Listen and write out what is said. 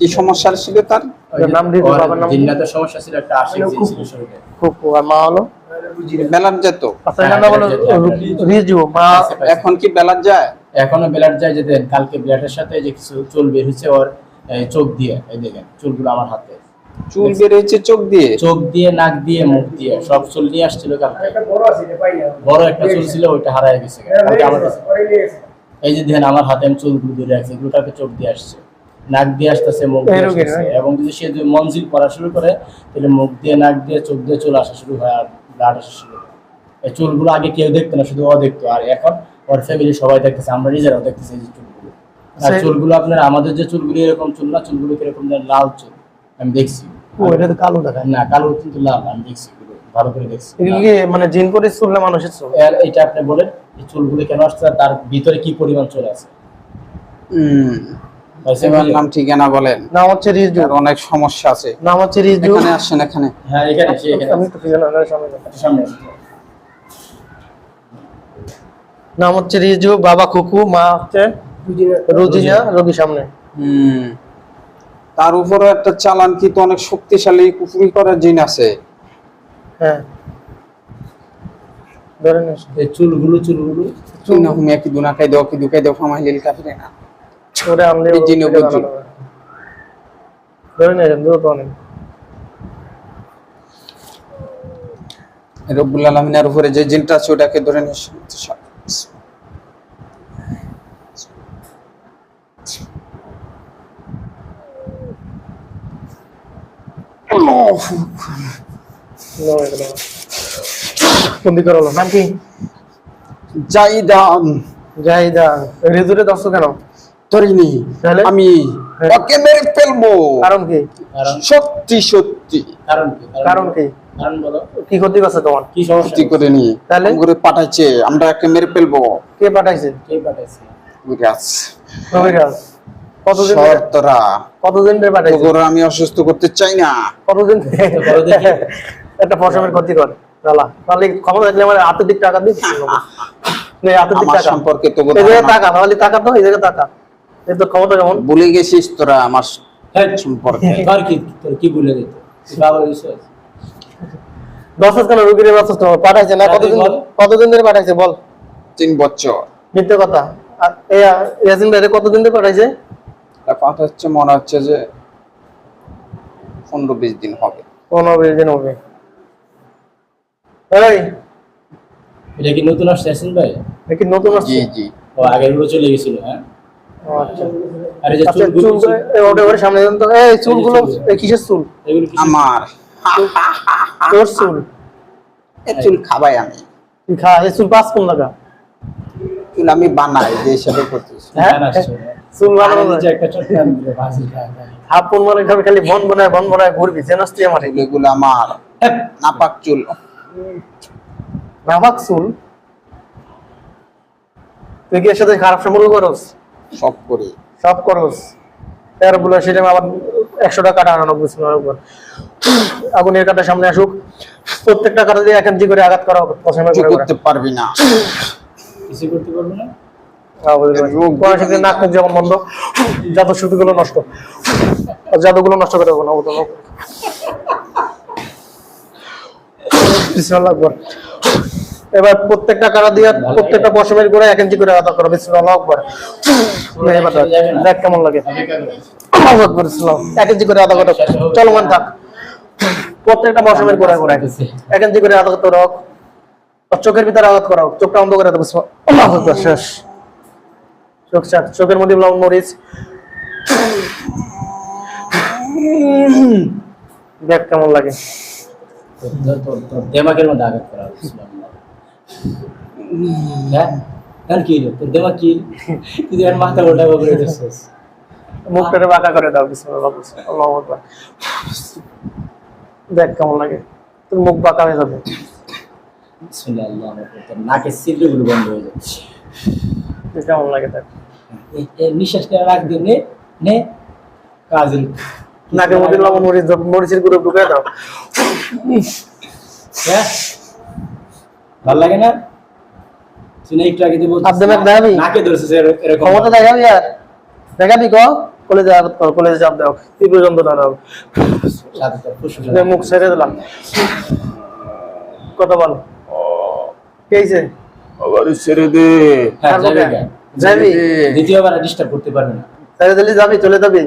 কি সমস্যা ছিল তার? নাম দিয়ে বাবার নাম জিন্নাতের সমস্যা ছিল একটা আশিক মানে খুব- ছিল শরীরে ফুফু আর মা হলো? বেলার যেত। আচ্ছা নাম হলো রিজু মা এখন কি বেলার যায়? এখনও ব্লাড যায় যেতে কালকে ব্লাডের সাথে যে কিছু চুল বের হয়েছে ওর চোখ দিয়ে এই দেখেন চুলগুলো আমার হাতে। চুল বেরিয়েছে চোখ দিয়ে? চোখ দিয়ে নাক দিয়ে মুখ দিয়ে সব চুল নিয়ে আসছিল কালকে। বড় একটা চুল ছিল ওইটা হারায় গেছে। কালকে আমার কাছে। এই যে দেখেন আমার হাতে আমি চুলগুলো ধরে রাখছি এগুলো কালকে চোখ দিয়ে আসছে। নাক দিয়ে আসতেছে মুখ দিয়ে আসতেছে। হ্যাঁ। এবং যদি সে যদি মঞ্জিল পড়া শুরু করে তাহলে মুখ দিয়ে নাক দিয়ে চোখ দিয়ে চুল আসা শুরু হয় আর ব্লাড আসা শুরু হয়। এই চুলগুলো আগে কেউ দেখতো না শুধু ও দেখতো। আর এখন ওর ফ্যামিলি সবাই দেখতেছে আমরা নিজেরাও দেখতেছি এই যে চুলগুলো। আর চুলগুলো আপনার আমাদের যে চুলগুলো এরকম চুল না চুলগুলো কীরকম যেন লাল চুল আমি দেখছি। ও এটা তো কালো দেখায়। না কালো কিন্তু লাল আমি দেখছি ভালো করে দেখছি। মানে জিন করে চুল না মানুষের চুল? এটা আপনি বলেন এই চুলগুলো কেন আসছে তার ভিতরে কি পরিমাণ চলে আছে? এবার নাম ঠিকানা বলেন। নাম হচ্ছে রিজু অনেক সমস্যা আছে। নাম হচ্ছে রিজু এখানে আসেন এখানে। হ্যাঁ এখানে এখানে আমি না, সামনে সামনে নাম হচ্ছে রিজু বাবা খুকু মা হচ্ছে রুজিনা রবি সামনে। হুম। তার উপরে একটা চালান কি তো অনেক শক্তিশালী কুফরি করার জিন আছে। হ্যাঁ। ধরে নিস। এই চুলগুলো চুলগুলো। চুনা হুমিয়া কি দুনা কাই দাও কি দুকাই দাও ফামাই লিল কাফিরে না। ওরে আনলে এই জিনে বুঝছ। ধরে নিয়ে অনেক রব্বুল আলমিনের উপরে যে জিনটা আছে ওটাকে ধরে নিয়ে নাম কি? জাইদান। জাহিদা রিজুরে দর্শক কেন? তাহলে? আমি হ্যাঁ। ওকে মেরে ফেলব। কারণ কি? সত্যি সত্যি। কারণ কি? কারণ কি? কি ক্ষতি করছে তোমার? কি সমস্যা? করে নি তাহলে? করে পাঠাইছে? আমরা একে মেরে ফেলব। কে পাঠাইছে? কে পাঠাইছে? বুঝাস নবীরাজ কতদিন শর্তরা। কতদিন ধরে পাঠাইছে? তোকে আমি অসুস্থ করতে চাই না। কতদিন একটা ফসলের ক্ষতি করে। দালা তাহলে ক্ষমতা থাকলে আমার হাতের দিক টাকা হাতের দিক টাকা। সম্পর্কে এই টাকা। তাহলে টাকা তো এই জায়গায় টাকা। এই তো ক্ষমতা কেমন? ভুলে গেছিস তোরা আমার হ্যাঁ, সম্পর্কে। তোর কি কি ভুলে তুই বাবার বিষয় দশ কেন রুগীর ব্যবস্থা তোমার পাঠাইছে না? কতদিন কতদিন ধরে পাঠাইছে বল? তিন বছর। মিথ্যে কথা। ইয়াসিন ভাইরে কতদিন ধরে পাঠাইছে? কথা হচ্ছে মনে হচ্ছে যে পনেরো বিশ দিন হবে। পনেরো বিশ দিন হবে। এই এটা কি নতুন আসছে আসেন ভাই? দেখি নতুন আসছে? জি জি। ও আগের চলে গেছিল হ্যাঁ? আচ্ছা। আর এই যে আচ্ছা চুল ওটা ওটা সামনে দেন তো। এই চুলগুলো কিসের চুল? এগুলো আমার। তোর চুল। এ চুল খাবাই আমি। তুই খা এই চুল পাঁচ কোন লাগা চুল আমি বানাই যে হিসাবে করতেছি হ্যাঁ? চুল বানানো যে একটা ভাজি খায় কোন মানে খাবে খালি বন বনায় বন বনায় ঘুরবি জেনাস তুই আমার। এগুলো আমার। হ্যাঁ, নাপাক চুল। নাবাক চুল? তুই কি এর সাথে খারাপ সম্পর্ক করস? সব করি। সব করস। তেরো বলে সেটা আবার একশো টাকা আনানব্বই সিনেমার আগুনের কাটা সামনে আসুক। প্রত্যেকটা কাটা দিয়ে এক ইঞ্চি করে আঘাত করা পছন্দ করতে পারবি না। কিছু করতে পারব না? হ্যাঁ, বন্ধ জাদু নষ্ট। আর জাদুগুলো নষ্ট করে দেবো না। এবার প্রত্যেকটা কারা দিয়ে প্রত্যেকটা পশমের করে এক ইঞ্চি করে আঘাত করো বিসমিল্লাহ আকবার। এবার দেখ, দেখ কেমন লাগে অপেক্ষা করো। আল্লাহু আকবার, ইসলাম। এক ইঞ্চি করে আধা ঘণ্টা চলমান থাক প্রত্যেকটা মৌসুমের এক ইঞ্চি করে চোখের ভিতরে আঘাত করো চোখটা অন্ধ করে দেবো শেষ চোখ চাক চোখের মধ্যে লবণ মরিচ দেখ কেমন লাগে তোর মধ্যে আঘাত করা হ্যাঁ কি? তোর কি? তুই মাথা ওটা করে দিচ্ছিস মুখটারে বাঁকা করে দাও বিসমিল্লাহ আল্লাহু আকবার দেখ কেমন লাগে। তোর মুখ বাঁকা হয়ে যাবে। বিসমিল্লাহ আল্লাহ তোর নাকের সিলগুলো বন্ধ হয়ে যাচ্ছে। দেখ কেমন লাগে দেখ। এই- নিঃশ্বাসটা রাখ দে নে নে কাজল। নাকের মধ্যে লবণ মরিচ মরিচের গুঁড়ো ঢুকে দাও। হ্যাঁ? ভালো লাগে না? তুই না একটু আগে বলছিস হাত দেখাবি? নাকে ধরছিস এরকম। ক্ষমতা দেখাবি আর? দেখাবি ক? কলেজে আঘাত করো কলেজে চাপ দাও তীব্র যন্ত্রণা দাও সাথে তার ফুসফুসে নে, মুখ ছেড়ে দিলাম। কথা বল। কে হইছে? আবার ছেড়ে দে। হ্যাঁ যাবে। দ্বিতীয়বার ডিস্টার্ব করতে পারবে না। ছেড়ে দিলি যাবি চলে যাবি?